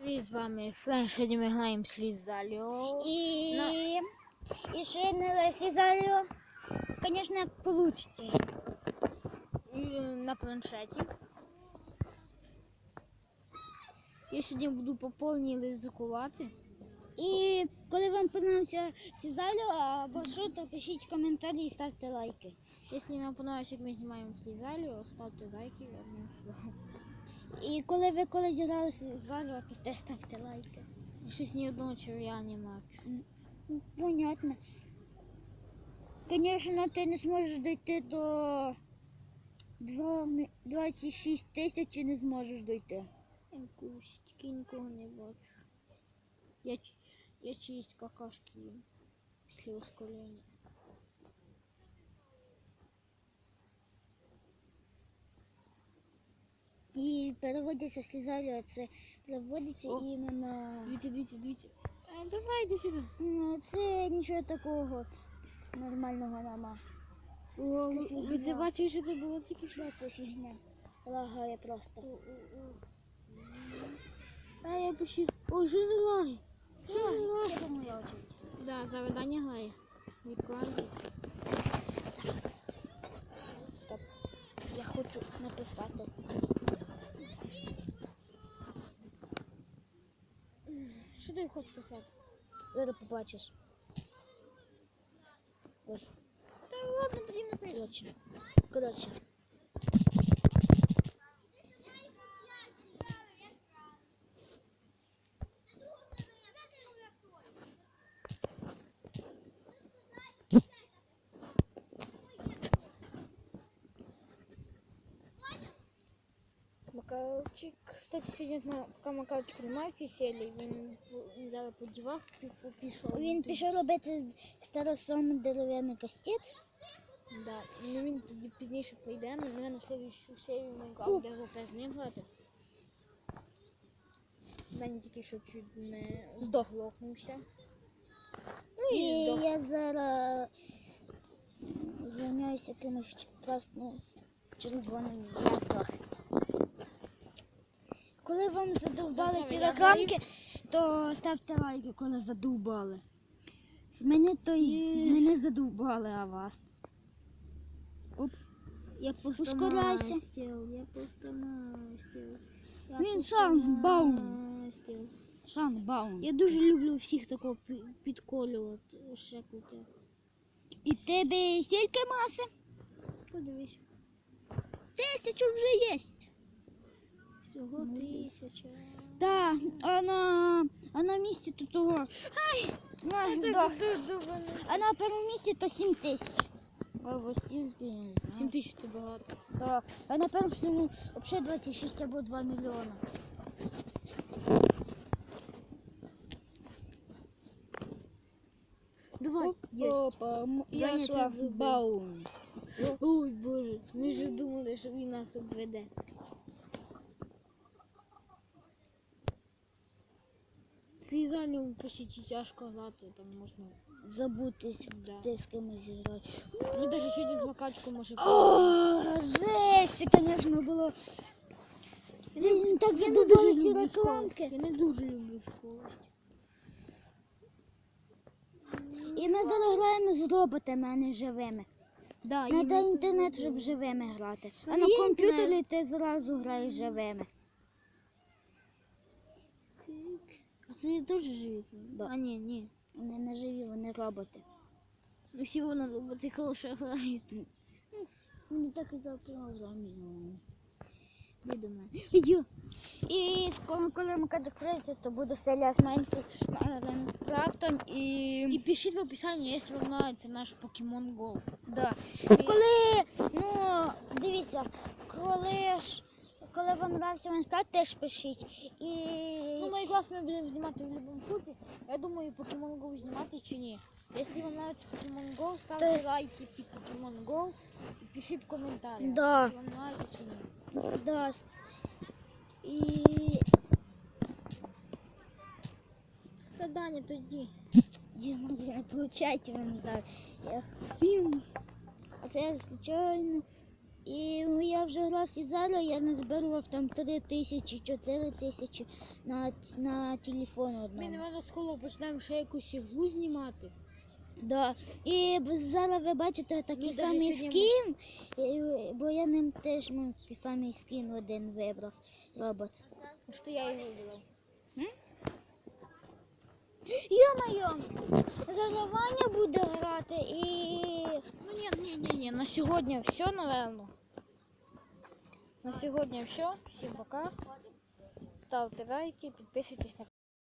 Привіт, з вами Флеш, сьогодні ми граємо слізалю. І, На- і ще не слізалю, звісно, як на планшеті. Я сьогодні буду по повній ризикувати. І коли вам подобається слізалю або що, то пишіть коментарі і ставте лайки. Якщо вам подобається, як ми знімаємо слізалю, ставте лайки. І коли ви коли зіграли слізалю, то теж ставте лайки. Щось ні одного черв'я не бачу. Ну, Понятно. Звісно, ти не зможеш дійти до два ми- 26 тисяч і не зможеш дійти. Якусь нікого не бачу. Я, я чиїсь какашки їм після ускорення. І переводиться слізалю, це переводиться О. іменно. Дивіться, дивіться, дивіться. А, давай йди сюди. Ну, це нічого такого нормального нема. О, Це ви, ви це фігня. бачили, що це було тільки що? Що це фігня? Лагає просто. А я почти. Ой, що за лаги? Що за лаги? Це моя очередь. Да, заведення лаги. Відкладується. Стоп. Я хочу написати. Що ти хочеш писати? Зараз побачиш. Ось. Та ладно, тоді напиши. коротше. Коротше. Макарчик. Кстати, сьогодні знаю, поки Макарчика немає в цій серії, він, зараз по дівах пі- пі- пішов. Він пішов робити з старосом дерев'яний кастет. Да. Ну він тоді пізніше прийде, ми на слідчу серію. Майнкрафт, де вже опять ним грати. Дані тільки що чуть не Здох. здохнувся. Ну І і здох. я зараз займаюся якимось красним червоним яблуком. Коли вам задовбали ці рекламки, то ставте лайки, коли задовбали. Мене то й мене задовбали, а вас. Я просто Ускоряйся. мастил, я просто мастил. Я Він шлагбаум. мастил. Шанбаум. Я дуже люблю всіх такого підколювати. Ще круте. І тебе стільки маси? Подивись. Тисячу вже є. Всього тисяча. Так, а на, а на місці то того. Ай, здох. А на першому місці то 7 тисяч. Або стільки, я не знаю. Сім тисяч це багато. Так. А на першому взагалі 26 або 2 мільйони. Давай, єсть. Опа, м- Я я не це шлагбаум. Ой, боже, ми ж думали, що він нас обведе. Слізальному посіті тяжко грати, там можна. Забутись, Да. ти з кимось зіграти. Ну, навіть сьогодні з макачкою може О, жесть, звісно, було. Він так Я не дуже ці люблю рекламки. Я не дуже люблю скорость. І ми зараз граємо з роботами, а не живими. Да, Надо інтернет, щоб живими грати. А Ну, на комп'ютері ти зразу граєш живими. А це теж живі? Да. А ні, ні. Вони не живі, вони роботи. Усі вони роботи хороше грають. Вони так і запрограмовані. Іди до І скоро, коли ми закриється, то буде серія з Майнкрафт- Майнкрафтом і... І пишіть в описанні, якщо вам подобається наш Pokemon Go. Да. Коли, ну, дивіться, коли ж, коли вам нравиться Майнкрафт, теж пишіть. І... Ну, мої класи ми будемо знімати в будь-якому случае. Я думаю, Pokemon Go знімати чи ні. Якщо вам подобається Pokemon Go, ставте То- лайки під Pokemon Go і пишіть в коментарях, Да. чи вам подобається чи ні. Да. І... Та Даня, тоді. Діма, не получайте вам так. Я... Бім. А це я случайно. І я вже грав і зараз я назбирував там 3 тисячі, 4 тисячі на, на телефон Ми, одному. напевно, скоро почнемо ще якусь ігру знімати. Да. І зараз ви бачите такий Ми самий скін, бо я ним теж мав такий самий скін один вибрав робот. Що я його вибрав. Йо-моє! Зараз Ваня буде грати і. Ну ні, ні, ні, ні. На сьогодні все, напевно. На сьогодні все. Всім пока. Ставте лайки, підписуйтесь на